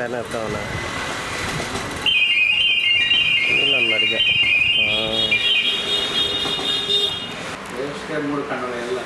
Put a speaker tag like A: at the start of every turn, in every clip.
A: Fan వేస్తా ఉన్నా నీళ్ళు అడిగా
B: మూడు కండలు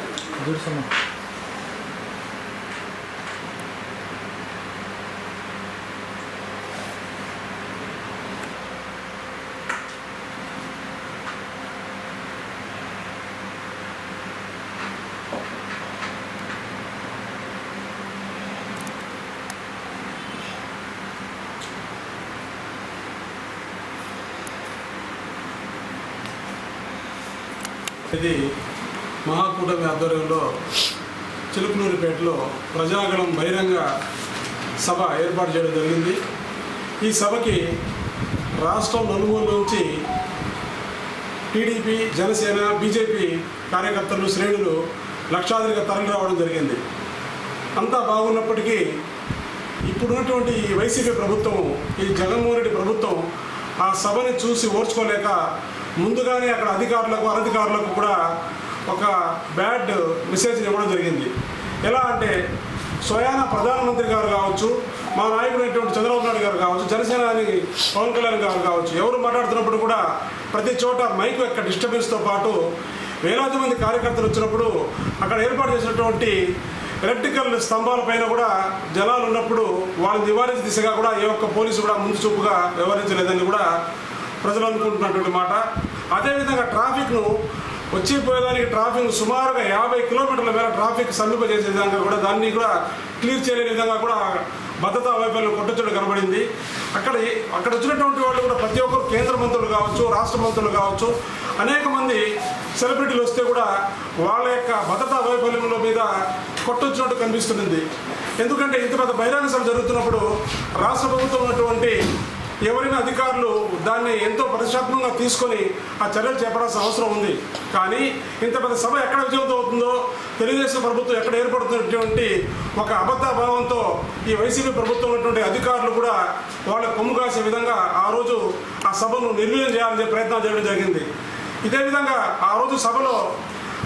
C: అనేది మహాకూటమి ఆధ్వర్యంలో చిలుకునూరుపేటలో ప్రజాగణం బహిరంగ సభ ఏర్పాటు చేయడం జరిగింది. ఈ సభకి రాష్ట్రం నలుమూల నుంచి టీడీపీ జనసేన బీజేపీ కార్యకర్తలు శ్రేణులు లక్షాధిక తరలి రావడం జరిగింది. అంతా బాగున్నప్పటికీ ఇప్పుడున్నటువంటి ఈ వైసీపీ ప్రభుత్వం ఈ జగన్మోహన్ రెడ్డి ప్రభుత్వం ఆ సభని చూసి ఓర్చుకోలేక ముందుగానే అక్కడ అధికారులకు అనధికారులకు కూడా ఒక బ్యాడ్ మెసేజ్ ఇవ్వడం జరిగింది. ఎలా అంటే స్వయాన ప్రధానమంత్రి గారు కావచ్చు మా నాయకుడైనటువంటి చంద్రబాబు నాయుడు గారు కావచ్చు జనసేనాని పవన్ కళ్యాణ్ గారు కావచ్చు ఎవరు మాట్లాడుతున్నప్పుడు కూడా ప్రతి చోట మైక్ యొక్క డిస్టర్బెన్స్తో పాటు వేలాది మంది కార్యకర్తలు వచ్చినప్పుడు అక్కడ ఏర్పాటు చేసినటువంటి ఎలక్ట్రికల్ స్తంభాలపైన కూడా జనాలు ఉన్నప్పుడు వాళ్ళని నివారించే దిశగా కూడా ఏ ఒక్క పోలీసు కూడా ముందు చూపుగా వ్యవహరించలేదని కూడా ప్రజలు అనుకుంటున్నటువంటి మాట. అదేవిధంగా ట్రాఫిక్ను వచ్చి పోయేదానికి ట్రాఫిక్ సుమారుగా యాభై కిలోమీటర్ల మేర ట్రాఫిక్ సమీపజేసే విధంగా కూడా దాన్ని కూడా క్లియర్ చేయలేని విధంగా కూడా భద్రతా వైఫల్యం కొట్టొచ్చడం కనబడింది. అక్కడ అక్కడ వచ్చినటువంటి వాళ్ళు కూడా ప్రతి ఒక్కరు కేంద్ర మంత్రులు కావచ్చు రాష్ట్ర మంత్రులు కావచ్చు అనేక మంది సెలబ్రిటీలు వస్తే కూడా వాళ్ళ యొక్క భద్రతా వైఫల్యంలో మీద కొట్టొచ్చినట్టు కనిపిస్తుంది ఎందుకంటే ఇంత పెద్ద బహిరంగ సభ జరుగుతున్నప్పుడు రాష్ట్ర ప్రభుత్వం ఉన్నటువంటి ఎవరైనా అధికారులు దాన్ని ఎంతో ప్రతిష్టాత్మకంగా తీసుకొని ఆ చర్యలు చేపడాల్సిన అవసరం ఉంది. కానీ ఇంత పెద్ద సభ ఎక్కడ విజయవంతం అవుతుందో తెలుగుదేశం ప్రభుత్వం ఎక్కడ ఏర్పడుతున్నటువంటి ఒక అబద్ధ భావంతో ఈ వైసీపీ ప్రభుత్వం ఉన్నటువంటి అధికారులు కూడా వాళ్ళ కొమ్ము కాసే విధంగా ఆ రోజు ఆ సభను నిర్వీర్యం చేయాలనే ప్రయత్నం చేయడం జరిగింది. ఇదే విధంగా ఆ రోజు సభలో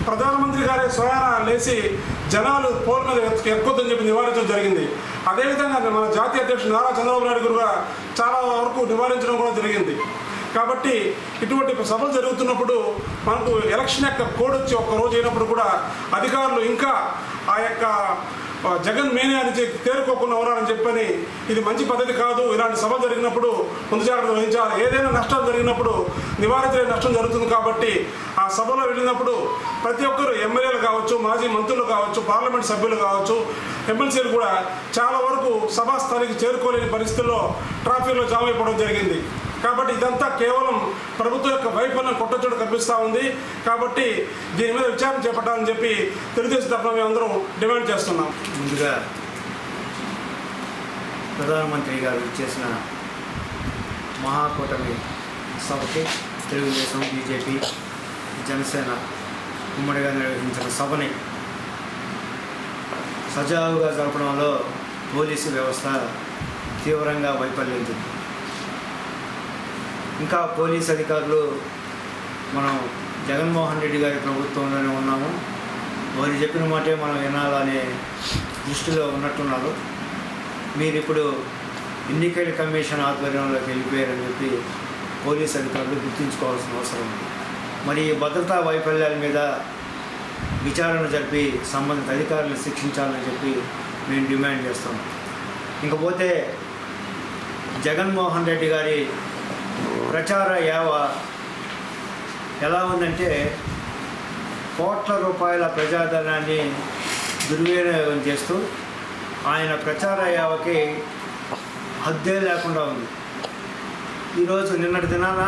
C: ప్రధానమంత్రి గారే స్వయాన లేచి జనాలు పోల్ మీద ఎత్తు- ఎక్కొద్దని చెప్పి నివారించడం జరిగింది. అదేవిధంగా మన జాతీయ అధ్యక్షుడు నారా చంద్రబాబు నాయుడు గారు కూడా చాలా వరకు నివారించడం కూడా జరిగింది. కాబట్టి ఇటువంటి సభలు జరుగుతున్నప్పుడు మనకు ఎలక్షన్ యొక్క కోడ్ వచ్చి ఒక్క రోజు అయినప్పుడు కూడా అధికారులు ఇంకా ఆ యొక్క జగన్ మేనే అని చెప్పి తేరుకోకుండా ఉన్నారని చెప్పని ఇది మంచి పద్ధతి కాదు. ఇలాంటి సభ జరిగినప్పుడు ముందు జాగ్రత్త వహించాలి. ఏదైనా నష్టం జరిగినప్పుడు నివారించలేని నష్టం జరుగుతుంది కాబట్టి ఆ సభలో వెళ్ళినప్పుడు ప్రతి ఒక్కరు ఎమ్మెల్యేలు కావచ్చు మాజీ మంత్రులు కావచ్చు పార్లమెంట్ సభ్యులు కావచ్చు ఎమ్మెల్సీలు కూడా చాలా వరకు సభా స్థాయికి చేరుకోలేని పరిస్థితుల్లో ట్రాఫిక్లో జామ్ అయిపోవడం జరిగింది. కాబట్టి ఇదంతా కేవలం ప్రభుత్వం యొక్క వైఫల్యం కొట్టచోటు కనిపిస్తూ ఉంది. కాబట్టి దీని మీద విచారణ చేపట్టాలని చెప్పి తెలుగుదేశం తరఫున మేమందరం డిమాండ్ చేస్తున్నాం.
D: ముందుగా ప్రధానమంత్రి గారు చేసిన మహాకూటమి సభకి తెలుగుదేశం బీజేపీ జనసేన ఉమ్మడిగా నిర్వహించిన సభని సజావుగా జరపడంలో పోలీసు వ్యవస్థ తీవ్రంగా వైఫల్యం చెందింది. ఇంకా పోలీస్ అధికారులు మనం జగన్మోహన్ రెడ్డి గారి ప్రభుత్వంలోనే ఉన్నాము. వారు చెప్పిన మాటే మనం వినాలనే దృష్టిలో ఉన్నట్టున్నారు. మీరు ఇప్పుడు ఎన్నికల కమిషన్ ఆధ్వర్యంలోకి వెళ్ళిపోయారని చెప్పి పోలీస్ అధికారులు గుర్తుంచుకోవాల్సిన అవసరం ఉంది. మరి ఈ భద్రతా వైఫల్యాల మీద విచారణ జరిపి సంబంధిత అధికారులను శిక్షించాలని చెప్పి మేము డిమాండ్ చేస్తున్నాం ఇంకపోతే జగన్మోహన్ రెడ్డి గారి ప్రచార యావ ఎలా ఉందంటే కోట్ల రూపాయల ప్రజాధనాన్ని దుర్వినియోగం చేస్తూ ఆయన ప్రచార యావకి హద్దే లేకుండా ఉంది. ఈరోజు నిన్నటి దినాన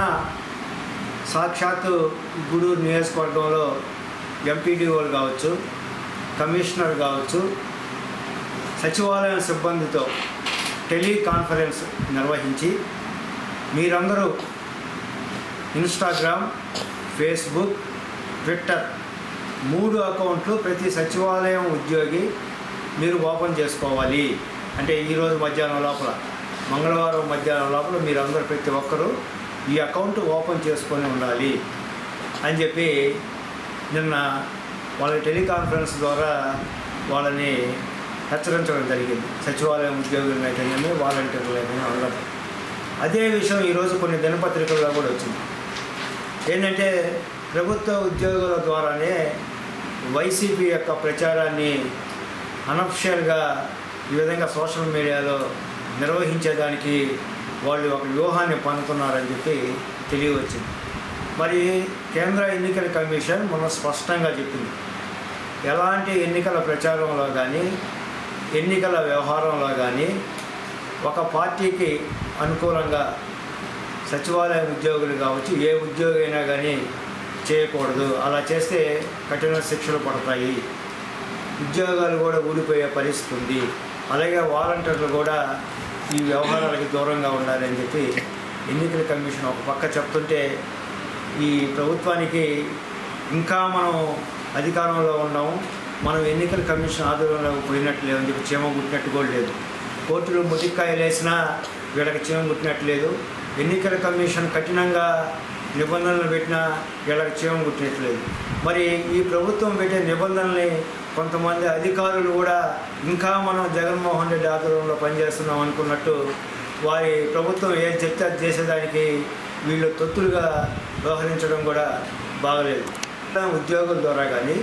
D: సాక్షాత్తు గూడూరు నియోజకవర్గంలో ఎంపీడీఓలు కావచ్చు కమిషనర్ కావచ్చు సచివాలయం సిబ్బందితో టెలికాన్ఫరెన్స్ నిర్వహించి మీరందరూ ఇన్స్టాగ్రామ్ ఫేస్బుక్ ట్విట్టర్ మూడు అకౌంట్లు ప్రతి సచివాలయం ఉద్యోగి మీరు ఓపెన్ చేసుకోవాలి. అంటే ఈరోజు మధ్యాహ్నం లోపల మంగళవారం మధ్యాహ్నం లోపల మీరందరూ ప్రతి ఒక్కరూ ఈ అకౌంట్ ఓపెన్ చేసుకొని ఉండాలి అని చెప్పి నిన్న వాళ్ళ టెలికాన్ఫరెన్స్ ద్వారా వాళ్ళని హెచ్చరించడం జరిగింది. సచివాలయం ఉద్యోగులను అయితేనేమి వాలంటీర్లు అయితేనేమి అందరూ. అదే విషయం ఈరోజు కొన్ని దినపత్రికల్లో కూడా వచ్చింది. ఏంటంటే ప్రభుత్వ ఉద్యోగుల ద్వారానే వైసీపీ యొక్క ప్రచారాన్ని అనఫిషియల్గా ఈ విధంగా సోషల్ మీడియాలో నిర్వహించేదానికి వాళ్ళు ఒక వ్యూహాన్ని పనుకున్నారని చెప్పి తెలియవచ్చింది. మరి కేంద్ర ఎన్నికల కమిషన్ మొన్న స్పష్టంగా చెప్పింది. ఎలాంటి ఎన్నికల ప్రచారంలో కానీ ఎన్నికల వ్యవహారంలో కానీ ఒక పార్టీకి అనుకూలంగా సచివాలయ ఉద్యోగులు కావచ్చు ఏ ఉద్యోగి అయినా కానీ చేయకూడదు. అలా చేస్తే కఠిన శిక్షలు పడతాయి. ఉద్యోగాలు కూడా ఊడిపోయే పరిస్థితి ఉంది. అలాగే వాలంటీర్లు కూడా ఈ వ్యవహారాలకు దూరంగా ఉండాలని చెప్పి ఎన్నికల కమిషన్ ఒక పక్క చెప్తుంటే ఈ ప్రభుత్వానికి ఇంకా మనం అధికారంలో ఉన్నాము. మనం ఎన్నికల కమిషన్ ఆధ్వర్యంలో పోయినట్లు లేదని చెప్పి చీమ గుట్టినట్టు కూడా లేదు. కోర్టులు ముదిక్కాయలు వేసినా వీళ్ళకి చీమ గుట్టినట్లేదు ఎన్నికల కమిషన్ కఠినంగా నిబంధనలు పెట్టినా వీళ్ళకి చీమ గుట్టినట్లేదు మరి ఈ ప్రభుత్వం పెట్టే నిబంధనల్ని కొంతమంది అధికారులు కూడా ఇంకా మనం జగన్మోహన్ రెడ్డి ఆధ్వర్యంలో పనిచేస్తున్నాం అనుకున్నట్టు వారి ప్రభుత్వం ఏ చెప్తే చేసేదానికి వీళ్ళు తొత్తులుగా వ్యవహరించడం కూడా బాగలేదు. ఉద్యోగుల ద్వారా కానీ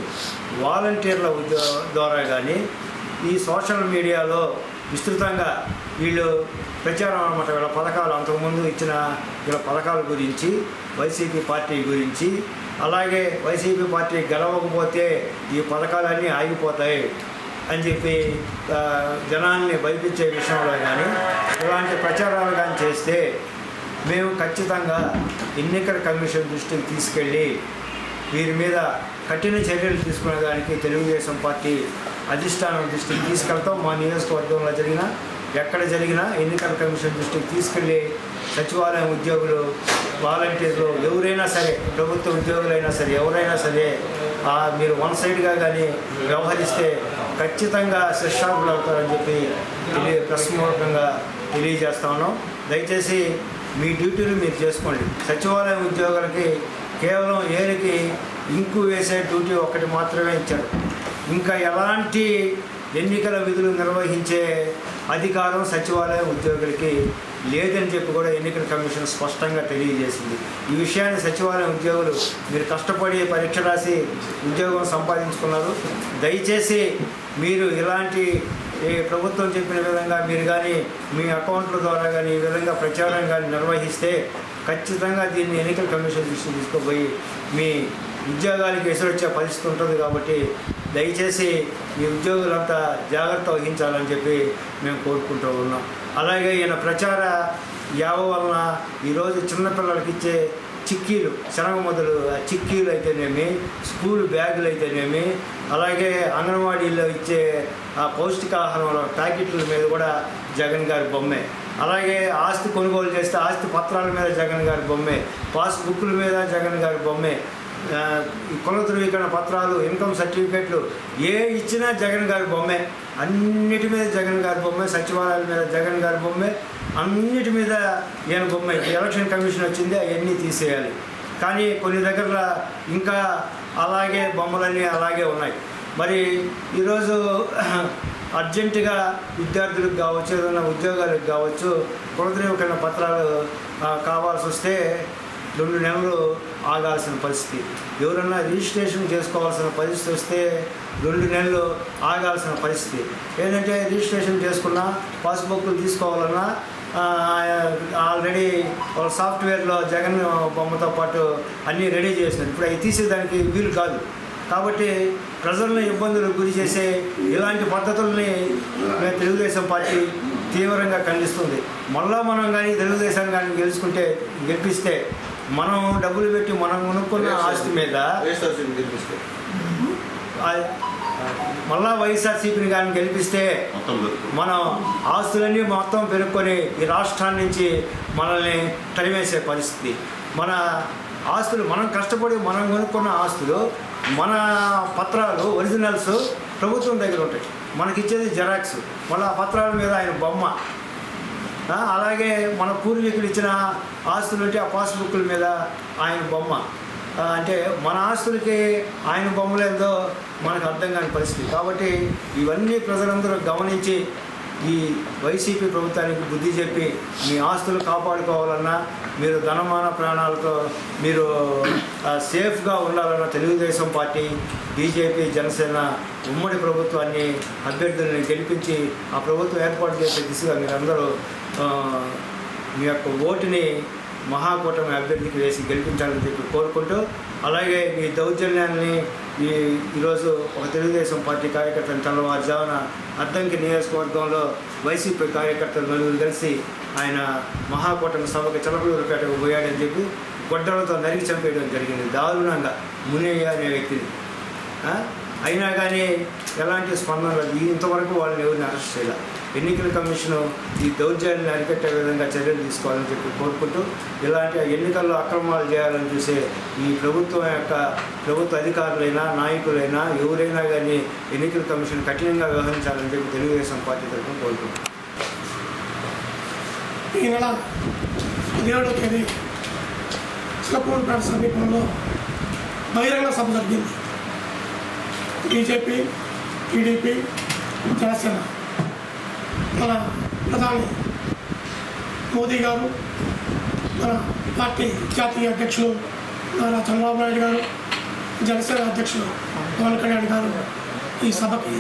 D: వాలంటీర్ల ఉద్యోగ ద్వారా కానీ ఈ సోషల్ మీడియాలో విస్తృతంగా వీళ్ళు ప్రచారం అనమాట వీళ్ళ పథకాలు. అంతకుముందు ఇచ్చిన వీళ్ళ పథకాల గురించి వైసీపీ పార్టీ గురించి అలాగే వైసీపీ పార్టీ గెలవకపోతే ఈ పథకాలన్నీ ఆగిపోతాయి అని చెప్పి జనాన్ని భయపించే విషయంలో కానీ ఇలాంటి ప్రచారాలు కానీ చేస్తే మేము ఖచ్చితంగా ఎన్నికల కమిషన్ దృష్టికి తీసుకెళ్ళి వీరి మీద కఠిన చర్యలు తీసుకునేదానికి తెలుగుదేశం పార్టీ అధిష్టానం దృష్టికి తీసుకెళ్తాం. మా నియోజకవర్గంలో జరిగిన ఎక్కడ జరిగినా ఎన్నికల కమిషన్ దృష్టికి తీసుకెళ్ళి సచివాలయం ఉద్యోగులు వాలంటీర్లు ఎవరైనా సరే ప్రభుత్వ ఉద్యోగులైనా సరే ఎవరైనా సరే మీరు వన్ సైడ్గా కానీ వ్యవహరిస్తే ఖచ్చితంగా శిక్షార్హులు అవుతారని చెప్పి తెలియ ప్రెస్ తెలియజేస్తా ఉన్నాం. దయచేసి మీ డ్యూటీలు మీరు చేసుకోండి. సచివాలయం ఉద్యోగులకి కేవలం ఏరికి ఇంకు వేసే డ్యూటీ ఒక్కటి మాత్రమే ఇచ్చారు. ఇంకా ఎలాంటి ఎన్నికల విధులు నిర్వహించే అధికారం సచివాలయం ఉద్యోగులకి లేదని చెప్పి కూడా ఎన్నికల కమిషన్ స్పష్టంగా తెలియజేసింది. ఈ విషయాన్ని సచివాలయం ఉద్యోగులు మీరు కష్టపడి పరీక్ష రాసి ఉద్యోగం సంపాదించుకున్నారు. దయచేసి మీరు ఇలాంటి ఈ ప్రభుత్వం చెప్పిన విధంగా మీరు కానీ మీ అకౌంట్ల ద్వారా కానీ ఈ విధంగా ప్రచారం కానీ నిర్వహిస్తే ఖచ్చితంగా దీన్ని ఎన్నికల కమిషన్ దృష్టి తీసుకుపోయి మీ ఉద్యోగాలకు ఎసరొచ్చే పరిస్థితి ఉంటుంది కాబట్టి దయచేసి ఈ ఉద్యోగులంతా జాగ్రత్త వహించాలని చెప్పి మేము కోరుకుంటూ ఉన్నాం. అలాగే ఈయన ప్రచార యావ వలన ఈరోజు చిన్నపిల్లలకి ఇచ్చే చిక్కీలు శనగ మొదలు చిక్కీలు అయితేనేమి స్కూల్ బ్యాగులు అయితేనేమి అలాగే అంగన్వాడీలో ఇచ్చే ఆ పౌష్టికాహారంలో ప్యాకెట్ల మీద కూడా జగన్ గారి బొమ్మే. అలాగే ఆస్తి కొనుగోలు చేస్తే ఆస్తి పత్రాల మీద జగన్ గారి బొమ్మే. పాస్బుక్ల మీద జగన్ గారి బొమ్మే. కుల ధృవీకరణ పత్రాలు ఇన్కమ్ సర్టిఫికెట్లు ఏ ఇచ్చినా జగన్ గారి బొమ్మే. అన్నిటి మీద జగన్ గారి బొమ్మే సచివాలయాల మీద జగన్ గారి బొమ్మే అన్నిటి మీద ఈయన బొమ్మే. ఎలక్షన్ కమిషన్ వచ్చింది అవన్నీ తీసేయాలి. కానీ కొన్ని దగ్గర ఇంకా అలాగే బొమ్మలన్నీ అలాగే ఉన్నాయి. మరి ఈరోజు అర్జెంటుగా విద్యార్థులకు కావచ్చు ఏదైనా ఉద్యోగాలకు కావచ్చు కుల ధృవీకరణ పత్రాలు కావాల్సి వస్తే రెండు నెలలు ఆగాల్సిన పరిస్థితి. ఎవరన్నా రిజిస్ట్రేషన్ చేసుకోవాల్సిన పరిస్థితి వస్తే రెండు నెలలు ఆగాల్సిన పరిస్థితి. ఏంటంటే రిజిస్ట్రేషన్ చేసుకున్నా పాస్బుక్లు తీసుకోవాలన్నా ఆల్రెడీ వాళ్ళ సాఫ్ట్వేర్లో జగన్ బొమ్మతో పాటు అన్నీ రెడీ చేసినారు. ఇప్పుడు అవి తీసేదానికి వీలు కాదు. కాబట్టి ప్రజలను ఇబ్బందులకు గురి చేసే ఇలాంటి పద్ధతుల్ని మేము తెలుగుదేశం పార్టీ తీవ్రంగా ఖండిస్తుంది. మళ్ళా మనం కానీ తెలుగుదేశం కానీ గెలుచుకుంటే గెలిపిస్తే మనం డబ్బులు పెట్టి మనం కొనుక్కున్న ఆస్తి మీద మళ్ళా వైఎస్ఆర్సీపీని కానీ గెలిపిస్తే మనం ఆస్తులన్నీ మొత్తం పెరుక్కొని ఈ రాష్ట్రాన్ని నుంచి మనల్ని తరిమేసే పరిస్థితి. మన ఆస్తులు మనం కష్టపడి మనం కొనుక్కున్న ఆస్తులు మన పత్రాలు ఒరిజినల్స్ ప్రభుత్వం దగ్గర ఉంటాయి. మనకిచ్చేది జెరాక్స్. మళ్ళీ ఆ పత్రాల మీద ఆయన బొమ్మ. అలాగే మన పూర్వీకులు ఇచ్చిన ఆస్తులు ఉంటే ఆ పాస్బుక్ల మీద ఆయన బొమ్మ. అంటే మన ఆస్తులకి ఆయన బొమ్మలు మనకు అర్థం కాని పరిస్థితి. కాబట్టి ఇవన్నీ ప్రజలందరూ గమనించి ఈ వైసీపీ ప్రభుత్వానికి బుద్ధి చెప్పి మీ ఆస్తులు కాపాడుకోవాలన్నా మీరు ధనమాన ప్రాణాలతో మీరు సేఫ్గా ఉండాలన్న తెలుగుదేశం పార్టీ బీజేపీ జనసేన ఉమ్మడి ప్రభుత్వాన్ని అభ్యర్థుల్ని గెలిపించి ఆ ప్రభుత్వం ఏర్పాటు చేసే దిశగా మీరందరూ మీ యొక్క ఓటుని మహాకూటమి అభ్యర్థికి వేసి గెలిపించాలని చెప్పి కోరుకుంటూ అలాగే ఈ దౌర్జన్యాన్ని ఈ ఈరోజు ఒక తెలుగుదేశం పార్టీ కార్యకర్తలు తెల్లవారుజామున అద్దంకి నియోజకవర్గంలో వైసీపీ కార్యకర్తలు నలుగురు కలిసి ఆయన మహాకూటమి సభకి చిలకలూరుపేటకు పోయాడని చెప్పి గొడ్డలతో నరికి చంపేయడం జరిగింది. దారుణంగా మునయ్య అనే వ్యక్తిని. అయినా కానీ ఎలాంటి స్పందన లేదు ఇంతవరకు వాళ్ళని ఎవరిని అరెస్ట్ చేయాలి? ఎన్నికల కమిషన్ ఈ దౌర్జన్యాన్ని అరికట్టే విధంగా చర్యలు తీసుకోవాలని చెప్పి కోరుకుంటూ ఇలాంటి ఎన్నికల్లో అక్రమాలు చేయాలని చూసే ఈ ప్రభుత్వం యొక్క ప్రభుత్వ అధికారులైనా నాయకులైనా ఎవరైనా కానీ ఎన్నికల కమిషన్ కఠినంగా వ్యవహరించాలని చెప్పి తెలుగుదేశం పార్టీ తరఫున కోరుకుంటున్నాం.
B: ఈ నెల పదిహేడవ తేదీ చిలకూరుపేట సమీపంలో బహిరంగ సభ జరిగింది. BJP TDP Janasena. మన ప్రధాని మోదీ గారు మన పార్టీ జాతీయ అధ్యక్షులు నారా చంద్రబాబు నాయుడు గారు జనసేన అధ్యక్షులు పవన్ కళ్యాణ్ గారు ఈ సభకి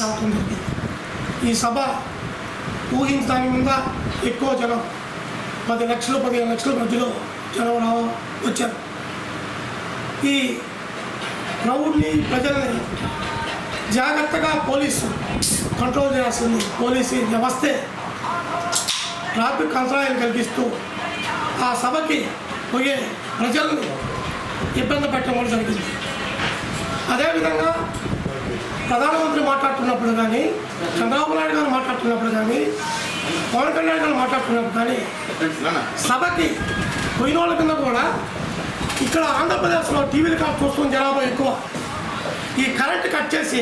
B: రావటం జరిగింది. ఈ సభ ఊహించడానికి ముందా ఎక్కువ జనం పది లక్షలు పదిహేను లక్షల మధ్యలో జనం రావ వచ్చారు. ఈ క్రౌడ్ని ప్రజల్ని జాగ్రత్తగా పోలీసు కంట్రోల్ చేయాల్సింది. పోలీసు వ్యవస్థే. ట్రాఫిక్ అంతరాయాలు కలిగిస్తూ ఆ సభకి పోయే ప్రజలను ఇబ్బంది పెట్టడం జరిగింది. అదేవిధంగా ప్రధానమంత్రి మాట్లాడుతున్నప్పుడు కానీ చంద్రబాబు నాయుడు గారు మాట్లాడుతున్నప్పుడు కానీ పవన్ కళ్యాణ్ గారు మాట్లాడుతున్నప్పుడు కానీ సభకి పోయిన వాళ్ళ కింద కూడా ఇక్కడ ఆంధ్రప్రదేశ్లో టీవీలు కాదు చూస్తున్న జనాభా ఎక్కువ. ఈ కరెంట్ కట్ చేసి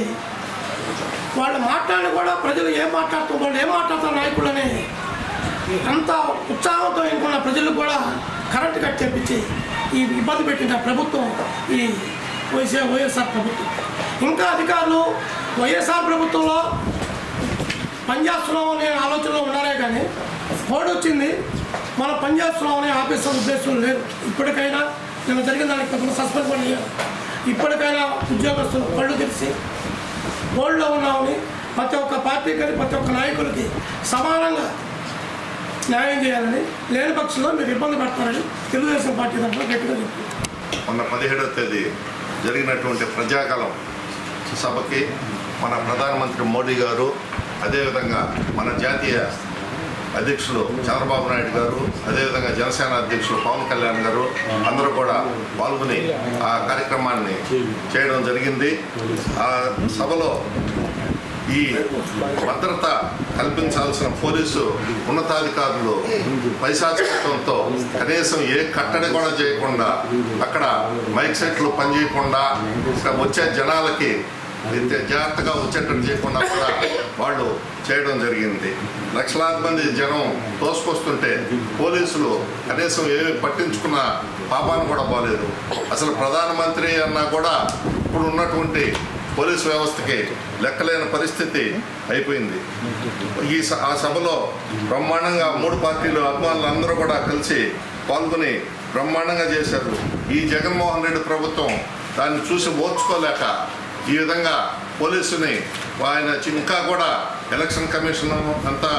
B: వాళ్ళు మాట్లాడి కూడా ప్రజలు ఏం మాట్లాడుతున్నారు వాళ్ళు ఏం మాట్లాడుతున్నారు నాయకులని? అంత ఉత్సాహంతో ఎన్నుకున్న ప్రజలు కూడా కరెంట్ కట్ చేపించి ఈ ఇబ్బంది పెట్టిన ప్రభుత్వం ఈ వైఎస్ఆర్ వైఎస్ఆర్ ప్రభుత్వం. ఇంకా అధికారులు వైఎస్ఆర్ ప్రభుత్వంలో పనిచేస్తున్నాం అనే ఆలోచనలో ఉన్నారే కానీ కోడ్ వచ్చింది మనం పనిచేస్తున్నాం అనే ఆఫీసర్ ఉద్దేశం లేదు. ఇప్పటికైనా నిన్న జరిగిన దానికి కొంచెం సస్పెండ్ కూడా అయ్యారు ఇప్పటికైనా ఉద్యోగస్తులు కళ్ళు తెరిచి బోర్డులో ఉన్నామని ప్రతి ఒక్క పార్టీ కానీ ప్రతి ఒక్క నాయకులకి సమానంగా న్యాయం చేయాలని లేని పక్షంలో మీరు ఇబ్బంది పెడతారని తెలుగుదేశం పార్టీ తరఫున గట్టిగా చెప్పింది
A: మొన్న పదిహేడవ తేదీ జరిగినటువంటి ప్రజాకాలం సభకి మన ప్రధానమంత్రి మోడీ గారు అదేవిధంగా మన జాతీయ అధ్యక్షులు చంద్రబాబు నాయుడు గారు అదేవిధంగా జనసేన అధ్యక్షులు పవన్ కళ్యాణ్ గారు అందరూ కూడా పాల్గొని ఆ కార్యక్రమాన్ని చేయడం జరిగింది. ఆ సభలో ఈ భద్రత కల్పించాల్సిన పోలీసు ఉన్నతాధికారులు పైశాచికత్వంతో కనీసం ఏ కట్టడి కూడా చేయకుండా అక్కడ మైక్ సెట్లు పనిచేయకుండా వచ్చే జనాలకి నిత్య జాగ్రత్తగా వచ్చేటట్టు చేయకుండా కూడా వాళ్ళు చేయడం జరిగింది. లక్షలాది మంది జనం తోసుకొస్తుంటే పోలీసులు కనీసం ఏమి పట్టించుకున్న పాపాన్ని కూడా పోలేదు. అసలు ప్రధానమంత్రి అన్నా కూడా ఇప్పుడు ఉన్నటువంటి పోలీస్ వ్యవస్థకి లెక్కలేని పరిస్థితి అయిపోయింది. ఈ స- ఆ సభలో బ్రహ్మాండంగా మూడు పార్టీలు అభిమానులు అందరూ కూడా కలిసి పాల్గొని బ్రహ్మాండంగా చేశారు. ఈ జగన్మోహన్ రెడ్డి ప్రభుత్వం దాన్ని చూసి ఓర్చుకోలేక ఈ విధంగా పోలీసుని ఆయన ఇంకా కూడా ఎలక్షన్ కమిషన్ అంతా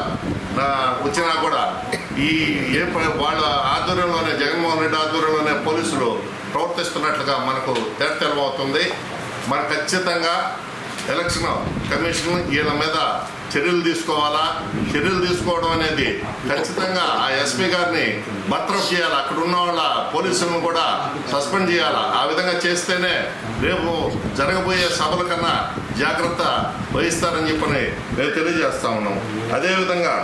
A: వచ్చినా కూడా ఈ ఏ వాళ్ళ ఆధ్వర్యంలోనే జగన్మోహన్ రెడ్డి ఆధ్వర్యంలోనే పోలీసులు ప్రవర్తిస్తున్నట్లుగా మనకు తేటతెలమవుతుంది. మరి ఖచ్చితంగా ఎలక్షన్ కమిషన్ వీళ్ళ మీద చర్యలు తీసుకోవాలా? చర్యలు తీసుకోవడం అనేది ఖచ్చితంగా ఆ ఎస్పీ గారిని బర్తరఫ్ చేయాలి? అక్కడ ఉన్న వాళ్ళ పోలీసులను కూడా సస్పెండ్ చేయాలా? ఆ విధంగా చేస్తేనే రేపు జరగబోయే సభల కన్నా జాగ్రత్త వహిస్తారని చెప్పని మేము తెలియజేస్తా ఉన్నాం. అదేవిధంగా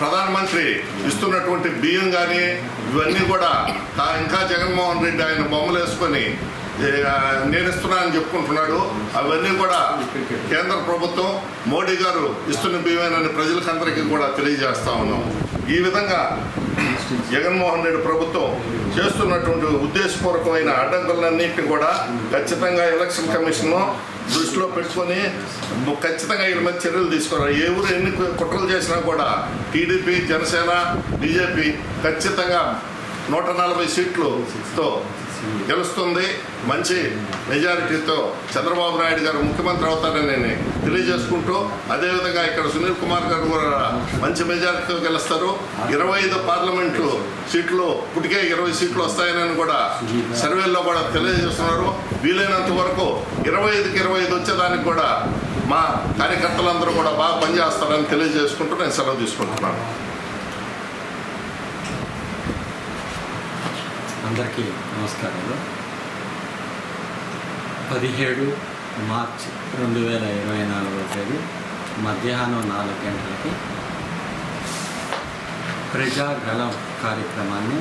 A: ప్రధానమంత్రి ఇస్తున్నటువంటి బియ్యం కానీ ఇవన్నీ కూడా తా- ఇంకా జగన్మోహన్ రెడ్డి ఆయన బొమ్మలు వేసుకొని నేను ఇస్తున్నానని చెప్పుకుంటున్నాడు. అవన్నీ కూడా కేంద్ర ప్రభుత్వం మోడీ గారు ఇస్తున్న బియ్యమేనని ప్రజలకందరికీ కూడా తెలియజేస్తా ఉన్నాం. ఈ విధంగా జగన్మోహన్ రెడ్డి ప్రభుత్వం చేస్తున్నటువంటి ఉద్దేశపూర్వకమైన అడ్డంకులన్నింటినీ కూడా ఖచ్చితంగా ఎలక్షన్ కమిషన్ దృష్టిలో పెట్టుకొని ఖచ్చితంగా వీళ్ళ మీద చర్యలు తీసుకోవాలి ఏ ఊరు ఎన్ని కుట్రలు చేసినా కూడా టీడీపీ జనసేన బీజేపీ ఖచ్చితంగా నూట నలభై సీట్లుతో గెలుస్తుంది. మంచి మెజారిటీతో చంద్రబాబు నాయుడు గారు ముఖ్యమంత్రి అవుతారని నేను తెలియజేసుకుంటూ అదేవిధంగా ఇక్కడ సునీల్ కుమార్ గారు కూడా మంచి మెజారిటీతో గెలుస్తారు. ఇరవై ఐదు పార్లమెంటు సీట్లు ఇప్పటికే ఇరవై సీట్లు వస్తాయని కూడా సర్వేల్లో కూడా తెలియజేస్తున్నారు. వీలైనంత వరకు ఇరవై ఐదుకి ఇరవై ఐదు వచ్చేదానికి కూడా మా కార్యకర్తలందరూ కూడా బాగా పనిచేస్తారని తెలియజేసుకుంటూ నేను సెలవు తీసుకుంటున్నాను.
E: అందరికీ నమస్కారాలు. పదిహేడు మార్చ్ రెండు వేల ఇరవై నాలుగో తేదీ మధ్యాహ్నం నాలుగు గంటలకి ప్రజాగళం కార్యక్రమాన్ని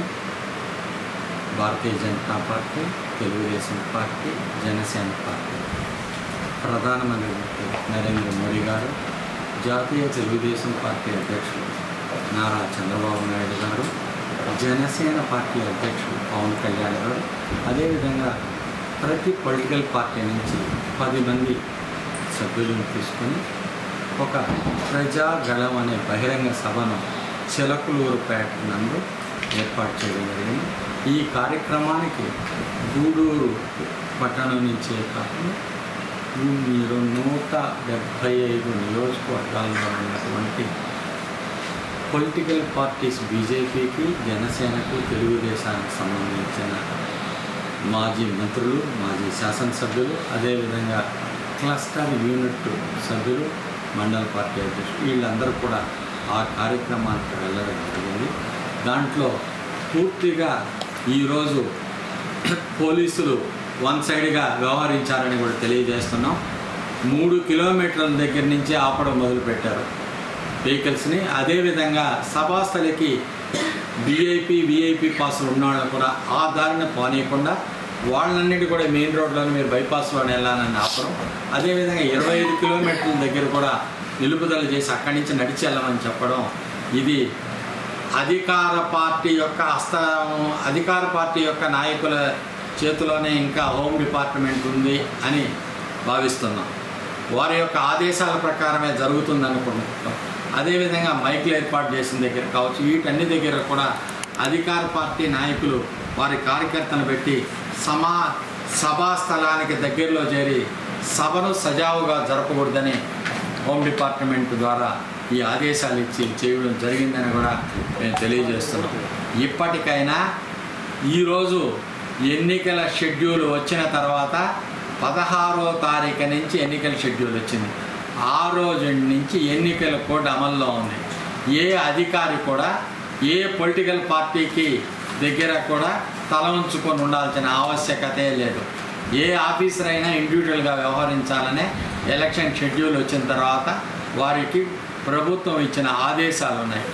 E: Bharatiya Janata party Telugudesam party Janasena party ప్రధానమంత్రి నరేంద్ర మోడీ గారు జాతీయ తెలుగుదేశం పార్టీ అధ్యక్షులు నారా చంద్రబాబు నాయుడు గారు జనసేన పార్టీ అధ్యక్షుడు పవన్ కళ్యాణ్ గారు అదేవిధంగా ప్రతి పొలిటికల్ పార్టీ నుంచి పది మంది సభ్యులను తీసుకొని ఒక ప్రజాగళం అనే బహిరంగ సభను చిలకలూరుపేట నందు ఏర్పాటు చేయడం జరిగింది. ఈ కార్యక్రమానికి గూడూరు పట్టణం నుంచే కాకుండా మీరు నూట డెబ్భై ఐదు నియోజకవర్గాల్లో ఉన్నటువంటి పొలిటికల్ పార్టీస్ బీజేపీకి జనసేనకు తెలుగుదేశానికి సంబంధించిన మాజీ మంత్రులు మాజీ శాసనసభ్యులు అదేవిధంగా క్లస్టర్ యూనిట్ సభ్యులు మండల పార్టీ అధ్యక్షులు వీళ్ళందరూ కూడా ఆ కార్యక్రమానికి వెళ్ళడం జరిగింది. దాంట్లో పూర్తిగా ఈరోజు పోలీసులు వన్ సైడ్గా వ్యవహరించారని కూడా తెలియజేస్తున్నాం. మూడు కిలోమీటర్ల దగ్గర నుంచి ఆపడం మొదలుపెట్టారు. వెహికల్స్ని అదేవిధంగా సభాస్థలికి బీఐపీ వీఐపీ పాసులు ఉన్న వాళ్ళని కూడా ఆ దారిన పోనీయకుండా వాళ్ళన్నిటి కూడా మెయిన్ రోడ్లోనే మీరు బైపాస్లోనే వెళ్ళాలని ఆపడం అదేవిధంగా ఇరవై ఐదు కిలోమీటర్ల దగ్గర కూడా నిలుపుదల చేసి అక్కడి నుంచి నడిచి వెళ్ళమని చెప్పడం ఇది అధికార పార్టీ యొక్క హస్త అధికార పార్టీ యొక్క నాయకుల చేతిలోనే ఇంకా హోమ్ డిపార్ట్మెంట్ ఉంది అని భావిస్తున్నాం. వారి యొక్క ఆదేశాల ప్రకారమే జరుగుతుంది అనుకుంటున్నాం అదేవిధంగా మైకులు ఏర్పాటు చేసిన దగ్గర కావచ్చు వీటన్ని దగ్గర కూడా అధికార పార్టీ నాయకులు వారి కార్యకర్తను పెట్టి సమా సభా స్థలానికి దగ్గరలో చేరి సభను సజావుగా జరపకూడదని హోమ్ డిపార్ట్మెంట్ ద్వారా ఈ ఆదేశాలు ఇచ్చి చేయడం జరిగిందని కూడా మేము తెలియజేస్తున్నాం. ఇప్పటికైనా ఈరోజు ఎన్నికల షెడ్యూల్ వచ్చిన తర్వాత పదహారో తారీఖు నుంచి ఎన్నికల షెడ్యూల్ వచ్చింది. ఆ రోజు నుంచి ఎన్నికల కోడ్ అమల్లో ఉంది. ఏ అధికారి కూడా ఏ పొలిటికల్ పార్టీకి దగ్గర కూడా తల ఉంచుకొని ఉండాల్సిన ఆవశ్యకతే లేదు. ఏ ఆఫీసర్ అయినా ఇండివిజువల్గా వ్యవహరించాలనే ఎలక్షన్ షెడ్యూల్ వచ్చిన తర్వాత వారికి ప్రభుత్వం ఇచ్చిన ఆదేశాలు ఉన్నాయి.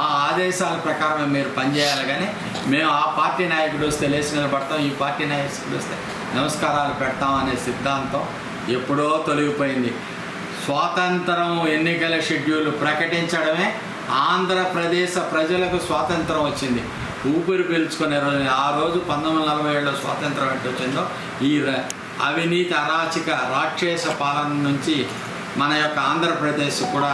E: ఆ ఆదేశాల ప్రకారం మీరు పనిచేయాలి కానీ మేము ఆ పార్టీ నాయకుడు వస్తే లేచి నిలబడతాం ఈ పార్టీ నాయకుడు వస్తే నమస్కారాలు పెడతాం అనే సిద్ధాంతం ఎప్పుడో తొలగిపోయింది. స్వాతంత్రం ఎన్నికల షెడ్యూల్ ప్రకటించడమే ఆంధ్రప్రదేశ్ ప్రజలకు స్వాతంత్రం వచ్చింది. ఊపిరి పీల్చుకునే రోజు ఆ రోజు పంతొమ్మిది నలభై ఏడులో స్వాతంత్రం ఎట్టు వచ్చిందో ఈ ర- అవినీతి అరాచక రాక్షస పాలన నుంచి మన యొక్క ఆంధ్రప్రదేశ్ కూడా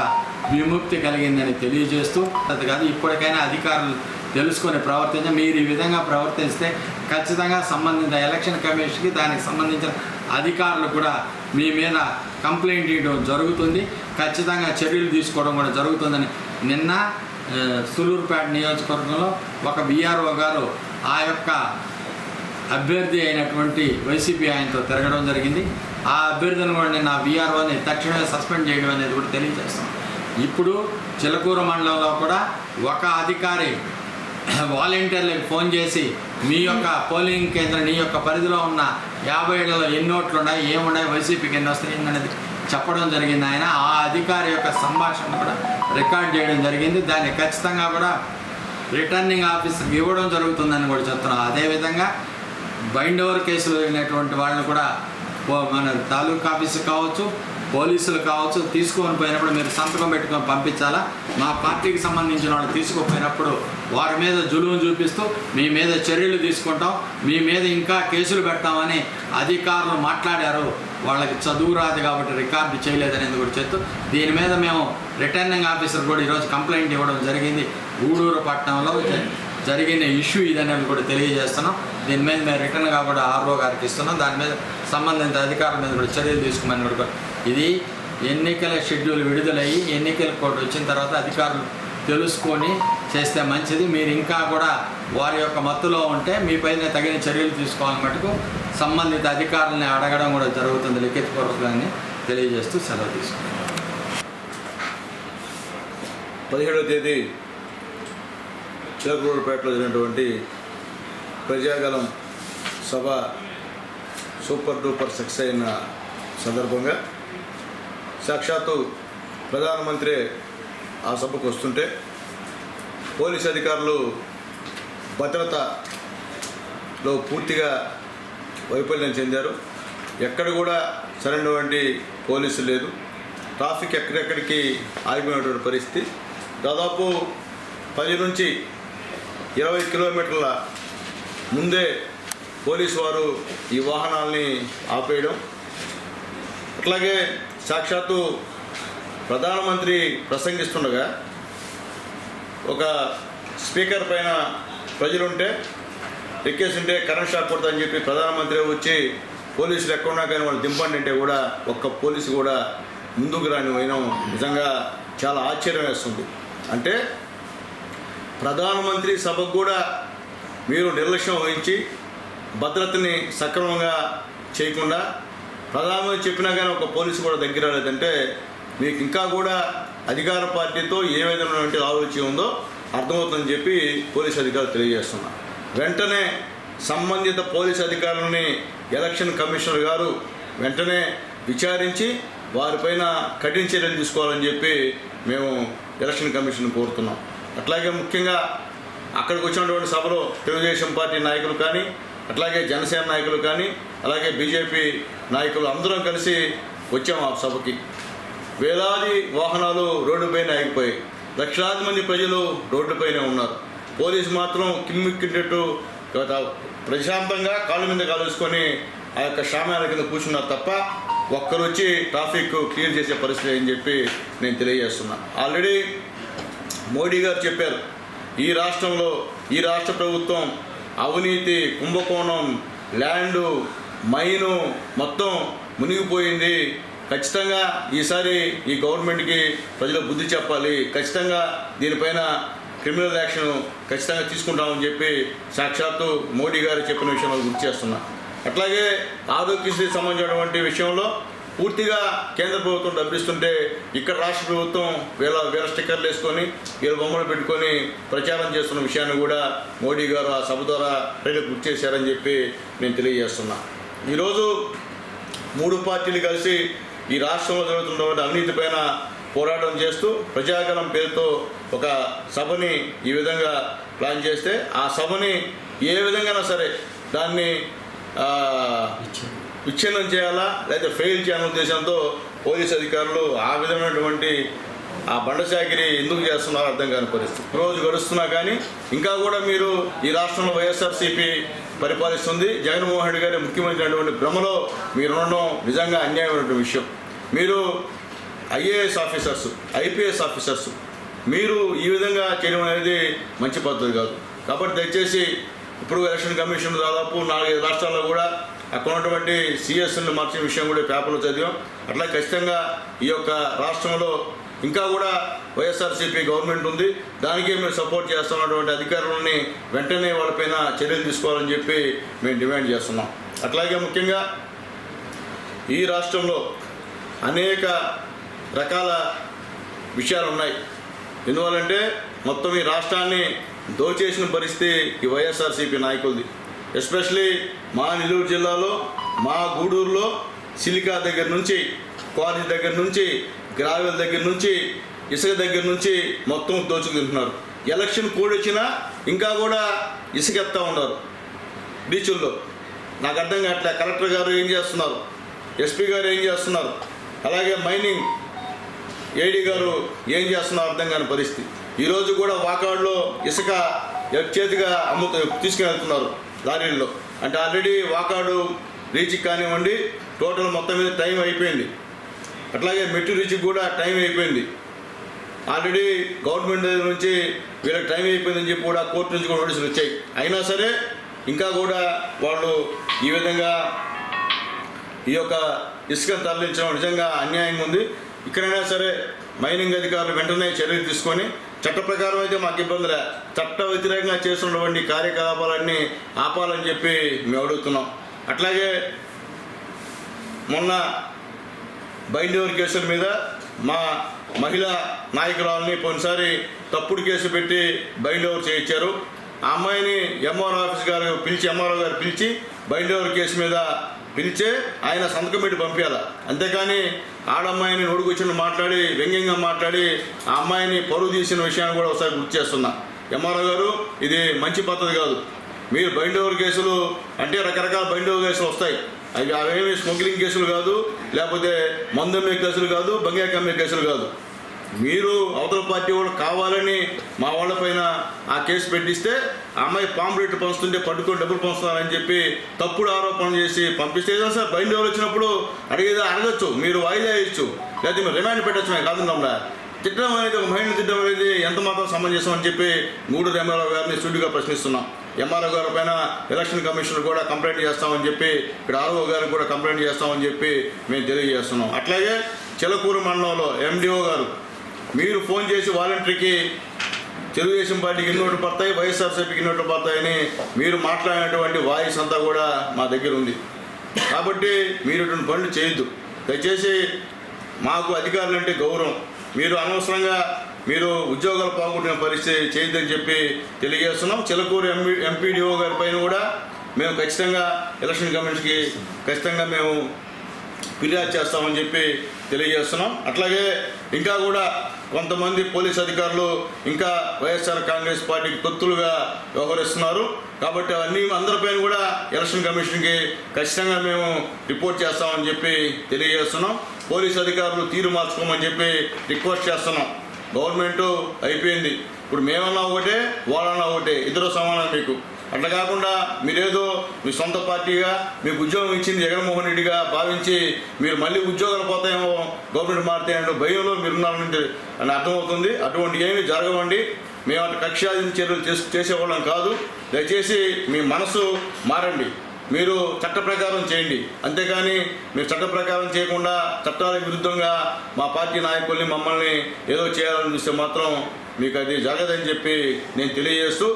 E: విముక్తి కలిగిందని తెలియజేస్తూ అది కాదు ఇప్పటికైనా అధికారులు తెలుసుకొని ప్రవర్తించి మీరు ఈ విధంగా ప్రవర్తిస్తే ఖచ్చితంగా సంబంధిత ఎలక్షన్ కమిషన్కి దానికి సంబంధించిన అధికారులు కూడా మీ మీద కంప్లైంట్ ఇవ్వడం జరుగుతుంది. ఖచ్చితంగా చర్యలు తీసుకోవడం కూడా జరుగుతుందని నిన్న సులూరుపేట నియోజకవర్గంలో ఒక బీఆర్ఓ గారు ఆ యొక్క అభ్యర్థి అయినటువంటి వైసీపీ ఆయనతో తిరగడం జరిగింది. ఆ అభ్యర్థిని కూడా నేను ఆ బీఆర్ఓని తక్షణమే సస్పెండ్ చేయడం అనేది కూడా తెలియజేస్తాం. ఇప్పుడు చిలకూరు మండలంలో కూడా ఒక అధికారి వాలంటీర్లకు ఫోన్ చేసి మీ యొక్క పోలింగ్ కేంద్రం నీ యొక్క పరిధిలో ఉన్న యాభై ఏళ్ళలో ఎన్ని ఓట్లు ఉన్నాయి ఏమున్నాయి వైసీపీకి ఎన్ని వస్తాయి అనేది చెప్పడం జరిగింది. ఆయన ఆ అధికారి యొక్క సంభాషణ కూడా రికార్డ్ చేయడం జరిగింది. దాన్ని ఖచ్చితంగా కూడా రిటర్నింగ్ ఆఫీసర్కి ఇవ్వడం జరుగుతుందని కూడా చెప్తున్నాం అదేవిధంగా బైండ్ ఓవర్ కేసులు వెళ్ళినటువంటి వాళ్ళని కూడా మన తాలూకా ఆఫీసు కావచ్చు పోలీసులు కావచ్చు తీసుకొని పోయినప్పుడు మీరు సంతకం పెట్టుకొని పంపించాలా? మా పార్టీకి సంబంధించిన వాళ్ళు తీసుకుపోయినప్పుడు వారి మీద జులుము చూపిస్తూ మీ మీద చర్యలు తీసుకుంటాం మీ మీద ఇంకా కేసులు పెడతామని అధికారులు మాట్లాడారు. వాళ్ళకి చదువు రాదు కాబట్టి రికార్డు చేయలేదనేది కూడా చెప్తూ దీని మీద మేము రిటర్నింగ్ ఆఫీసర్ కూడా ఈరోజు కంప్లైంట్ ఇవ్వడం జరిగింది. గూడూరు పట్టణంలో జరిగిన ఇష్యూ ఇదనేది కూడా తెలియజేస్తున్నాం. దీని మీద మేము రిటర్న్ కాబట్టి ఆర్ఓ గారికి ఇస్తున్నాం. దాని మీద సంబంధిత అధికారుల మీద కూడా చర్యలు తీసుకోమని కూడా ఇది ఎన్నికల షెడ్యూల్ విడుదలయ్యి ఎన్నికల కోడ్ వచ్చిన తర్వాత అధికారులు తెలుసుకొని చేస్తే మంచిది. మీరు ఇంకా కూడా వారి యొక్క మత్తులో ఉంటే మీపైన తగిన చర్యలు తీసుకోవాలని మటుకు సంబంధిత అధికారులని అడగడం కూడా జరుగుతుంది. లిఖితపూర్వకంగా తెలియజేస్తూ సెలవు తీసుకున్నాను
F: పదిహేడవ తేదీ చిలకలూరుపేటలో జరిగినటువంటి ప్రజాగలం సభ సూపర్ డూపర్ సక్సెస్ అయిన సందర్భంగా సాక్షాత్తు ప్రధానమంత్రి ఆ సభకు వస్తుంటే పోలీస్ అధికారులు భద్రతలో పూర్తిగా వైఫల్యం చెందారు. ఎక్కడ కూడా సరైనటువంటి పోలీసు లేదు. ట్రాఫిక్ ఎక్కడెక్కడికి ఆగిపోయినటువంటి పరిస్థితి. దాదాపు పది నుంచి ఇరవై కిలోమీటర్ల ముందే పోలీసు వారు ఈ వాహనాల్ని ఆపేయడం. అట్లాగే సాక్షాత్తు ప్రధానమంత్రి ప్రసంగిస్తుండగా ఒక స్పీకర్ పైన ప్రజలుంటే ఎక్కేసింటే కరెంట్ షాక్ కొడుతుందని చెప్పి ప్రధానమంత్రి వచ్చి పోలీసులు ఎక్కడున్నా కానీ వాళ్ళు దింపండి అంటే కూడా ఒక్క పోలీసు కూడా ముందుకు రాని పోయినాం నిజంగా చాలా ఆశ్చర్యం వేస్తుంది. అంటే ప్రధానమంత్రి సభకు కూడా మీరు నిర్లక్ష్యం వహించి భద్రతని సక్రమంగా చేయకుండా ప్రధాని చెప్పినా కానీ ఒక పోలీసు కూడా దగ్గర రాలేదంటే మీకు ఇంకా కూడా అధికార పార్టీతో ఏ విధమైనటువంటి ఆలోచన ఉందో అర్థమవుతుందని చెప్పి పోలీస్ అధికారులు తెలియజేస్తున్నారు. వెంటనే సంబంధిత పోలీస్ అధికారులని ఎలక్షన్ కమిషనర్ గారు వెంటనే విచారించి వారిపైన కఠిన చర్యలు తీసుకోవాలని చెప్పి మేము ఎలక్షన్ కమిషన్ కోరుతున్నాం. అట్లాగే ముఖ్యంగా అక్కడికి వచ్చినటువంటి సభలో తెలుగుదేశం పార్టీ నాయకులు కానీ అట్లాగే జనసేన నాయకులు కానీ అలాగే బీజేపీ నాయకులు అందరం కలిసి వచ్చాము ఆ సభకి. వేలాది వాహనాలు రోడ్డుపైన ఆగిపోయాయి. లక్షలాది మంది ప్రజలు రోడ్డుపైనే ఉన్నారు. పోలీసు మాత్రం కిమ్మిక్కినట్టు ప్రశాంతంగా కాళ్ళ మీద కాలుసుకొని ఆ యొక్క శామ్యాల కింద కూర్చున్నారు తప్ప ఒక్కరు వచ్చి ట్రాఫిక్ క్లియర్ చేసే పరిస్థితి అని చెప్పి నేను తెలియజేస్తున్నా. ఆల్రెడీ మోడీ గారు చెప్పారు ఈ రాష్ట్రంలో ఈ రాష్ట్ర ప్రభుత్వం అవినీతి కుంభకోణం ల్యాండు మైను మొత్తం మునిగిపోయింది. ఖచ్చితంగా ఈసారి ఈ గవర్నమెంట్కి ప్రజలు బుద్ధి చెప్పాలి. ఖచ్చితంగా దీనిపైన క్రిమినల్ యాక్షన్ ఖచ్చితంగా తీసుకుంటామని చెప్పి సాక్షాత్తు మోడీ గారు చెప్పిన విషయం గుర్తు చేస్తున్నా. అట్లాగే ఆరోగ్యశ్రీ సంబంధించినటువంటి విషయంలో పూర్తిగా కేంద్ర ప్రభుత్వం డబ్బిస్తుంటే ఇక్కడ రాష్ట్ర ప్రభుత్వం వీళ్ళ వీళ్ళ స్టిక్కర్లు వేసుకొని వీళ్ళ బొమ్మలు పెట్టుకొని ప్రచారం చేస్తున్న విషయాన్ని కూడా మోడీ గారు ఆ సభ ద్వారా ప్రజలకు గుర్తు చేశారని చెప్పి నేను తెలియజేస్తున్నాను ఈరోజు మూడు పార్టీలు కలిసి ఈ రాష్ట్రంలో జరుగుతున్నటువంటి అవినీతి పైన పోరాటం చేస్తూ ప్రజాగలం పేరుతో ఒక సభని ఈ విధంగా ప్లాన్ చేస్తే ఆ సభని ఏ విధంగా సరే దాన్ని విచ్ఛిన్నం చేయాలా లేదా ఫెయిల్ చేయాలనే ఉద్దేశంతో పోలీస్ అధికారులు ఆ విధమైనటువంటి ఆ బండశాగిరి ఎందుకు చేస్తున్నారో అర్థం కాని పరిస్థితి. రోజు గడుస్తున్నా కానీ ఇంకా కూడా మీరు ఈ రాష్ట్రంలో వైఎస్ఆర్సీపీ పరిపాలిస్తుంది. జగన్మోహన్ రెడ్డి గారి ముఖ్యమంత్రి అటువంటి భ్రమలో మీరు ఉండడం నిజంగా అన్యాయమైనటువంటి విషయం. మీరు ఐఏఎస్ ఆఫీసర్స్ ఐపీఎస్ ఆఫీసర్స్ మీరు ఈ విధంగా చేయడం అనేది మంచి పద్ధతి కాదు. కాబట్టి దయచేసి ఇప్పుడు ఎలక్షన్ కమిషన్ దాదాపు నాలుగైదు రాష్ట్రాల్లో కూడా అక్కడ ఉన్నటువంటి సిఎస్ని మార్చిన విషయం కూడా పేపర్లో చదివాం. అట్లా ఖచ్చితంగా ఈ యొక్క రాష్ట్రంలో ఇంకా కూడా వైఎస్ఆర్సీపీ గవర్నమెంట్ ఉంది. దానికే మేము సపోర్ట్ చేస్తున్నటువంటి అధికారులని వెంటనే వాళ్ళపైన చర్యలు తీసుకోవాలని చెప్పి మేము డిమాండ్ చేస్తున్నాం. అట్లాగే ముఖ్యంగా ఈ రాష్ట్రంలో అనేక రకాల విషయాలు ఉన్నాయి. ఎందువల్లంటే మొత్తం ఈ రాష్ట్రాన్ని దోచేసిన పరిస్థితి ఈ వైఎస్ఆర్సీపీ నాయకులది. ఎస్పెషలీ మా నెల్లూరు జిల్లాలో మా గూడూరులో సిలికా దగ్గర నుంచి క్వారీ దగ్గర నుంచి గ్రావెల దగ్గర నుంచి ఇసుక దగ్గర నుంచి మొత్తం దోచుకుంటున్నారు ఎలక్షన్ కోడ్ వచ్చినా ఇంకా కూడా ఇసుకెత్తా ఉన్నారు బీచుల్లో. నాకు అర్థం కావట్లే కలెక్టర్ గారు ఏం చేస్తున్నారు? ఎస్పీ గారు ఏం చేస్తున్నారు? అలాగే మైనింగ్ ఏడీ గారు ఏం చేస్తున్నారో అర్థం కాని పరిస్థితి. ఈరోజు కూడా వాకాడులో ఇసుక చేతిగా అమ్ము తీసుకెళ్తున్నారు లారీల్లో. అంటే ఆల్రెడీ వాకాడు రీచ్ కానివ్వండి టోటల్ మొత్తం మీద టైం అయిపోయింది. అట్లాగే మెట్టు రుచికి కూడా టైం అయిపోయింది. ఆల్రెడీ గవర్నమెంట్ దగ్గర నుంచి వీళ్ళకి టైం అయిపోయిందని చెప్పి కూడా కోర్టు నుంచి కూడా నోటీసులు వచ్చాయి. అయినా సరే ఇంకా కూడా వాళ్ళు ఈ విధంగా ఈ యొక్క ఇసుకను తరలించడం నిజంగా అన్యాయంగా ఉంది. ఇక్కడైనా సరే మైనింగ్ అధికారులు వెంటనే చర్యలు తీసుకొని చట్ట ప్రకారం అయితే మాకు ఇబ్బందిలే. చట్ట వ్యతిరేకంగా చేస్తున్నటువంటి కార్యకలాపాలన్నీ ఆపాలని చెప్పి మేము అడుగుతున్నాం. అట్లాగే మొన్న బైండోర్ కేసుల మీద మా మహిళా నాయకురాలని పోయినసారి తప్పుడు కేసు పెట్టి బైండోవర్ చేయించారు. ఆ అమ్మాయిని ఎంఆర్ ఆఫీస్ గారు పిలిచి ఎంఆర్ఓ గారు పిలిచి బైండోవర్ కేసు మీద పిలిచే ఆయన సంతకం పెట్టి పంపించాలి? అంతేకాని ఆడమ్మాయిని నోడుకొచ్చిన మాట్లాడి వ్యంగ్యంగా మాట్లాడి ఆ అమ్మాయిని పరువు తీసిన విషయాన్ని కూడా ఒకసారి గుర్తు చేస్తున్నా. ఎంఆర్ఓ గారు ఇది మంచి పద్ధతి కాదు. మీరు బైండ్ కేసులు అంటే రకరకాల బైండోవర్ కేసులు వస్తాయి. అవి అవేమి స్మగ్లింగ్ కేసులు కాదు లేకపోతే మందమ్మే కేసులు కాదు బంగాకమ్మే కేసులు కాదు. మీరు అవతల పార్టీ వాళ్ళు కావాలని మా వాళ్ళపైన ఆ కేసు పెట్టిస్తే అమ్మాయి పాంప్లెట్ పంచుతుంటే పట్టుకొని డబ్బులు పంచుతున్నారని చెప్పి తప్పుడు ఆరోపణలు చేసి పంపిస్తే సార్ బయట ఎవరు వచ్చినప్పుడు అడిగేది అడగచ్చు మీరు వాయిదా ఇచ్చు లేకపోతే మీరు రిమాండ్ పెట్టచ్చు మేము కాదు నమ్మడా తిట్టడం అనేది ఒక మహిళను తిట్టడం అనేది ఎంత మాత్రం సమంజసం అని చెప్పి గూడూరు ఎంఆర్ఓ గారిని సుడిగా ప్రశ్నిస్తున్నాం. ఎంఆర్ఓ గారి పైన ఎలక్షన్ కమిషనర్ కూడా కంప్లైంట్ చేస్తామని చెప్పి ఇక్కడ ఆర్ఓ గారికి కూడా కంప్లైంట్ చేస్తామని చెప్పి మేము తెలియజేస్తున్నాం. అట్లాగే చిలకూరు మండలంలో ఎండిఓ గారు మీరు ఫోన్ చేసి వాలంటరీకి తెలుగుదేశం పార్టీకి ఇన్ని ఓట్లు పడతాయి వైఎస్ఆర్సీపీకి ఇన్ని ఓట్లు పడతాయని మీరు మాట్లాడినటువంటి వాయిస్ అంతా కూడా మా దగ్గర ఉంది. కాబట్టి మీరు ఇటువంటి పనులు చేయొద్దు. దయచేసి మాకు అధికారులు అంటే గౌరవం. మీరు అనవసరంగా మీరు ఉద్యోగాలు పోగొట్టిన పరిస్థితి చేయొద్దని చెప్పి తెలియజేస్తున్నాం. చిలకూరు ఎంపీ ఎంపీడీఓ గారి పైన కూడా మేము ఖచ్చితంగా ఎలక్షన్ కమిషన్కి ఖచ్చితంగా మేము ఫిర్యాదు చేస్తామని చెప్పి తెలియజేస్తున్నాం. అట్లాగే ఇంకా కూడా కొంతమంది పోలీస్ అధికారులు ఇంకా వైఎస్ఆర్ కాంగ్రెస్ పార్టీకి తొత్తులుగా వ్యవహరిస్తున్నారు. కాబట్టి అవన్నీ అందరిపైన కూడా ఎలక్షన్ కమిషన్కి ఖచ్చితంగా మేము రిపోర్ట్ చేస్తామని చెప్పి తెలియజేస్తున్నాం. పోలీస్ అధికారులు తీరు మార్చుకోమని చెప్పి రిక్వెస్ట్ చేస్తున్నాం. గవర్నమెంట్ అయిపోయింది. ఇప్పుడు మేమన్నా ఒకటే వాళ్ళన్నా ఒకటే ఇద్దరు సమానం మీకు. అట్లా కాకుండా మీరేదో మీ సొంత పార్టీగా మీకు ఉద్యోగం ఇచ్చింది జగన్మోహన్ రెడ్డిగా భావించి మీరు మళ్ళీ ఉద్యోగాలు పోతాయేమో గవర్నమెంట్ మారుతాయని భయంలో మీరున్నారని అని అర్థమవుతుంది. అటువంటి ఏమి జరగవండి. మేము అటు కక్షాదించిన చర్యలు చేసేవాళ్ళం కాదు. దయచేసి మీ మనసు మారండి. మీరు చట్ట ప్రకారం చేయండి. అంతేకాని మీరు చట్ట ప్రకారం చేయకుండా చట్టాలకు విరుద్ధంగా మా పార్టీ నాయకుల్ని మమ్మల్ని ఏదో చేయాలని చూస్తే మాత్రం మీకు అది జరగదని చెప్పి నేను తెలియజేస్తూ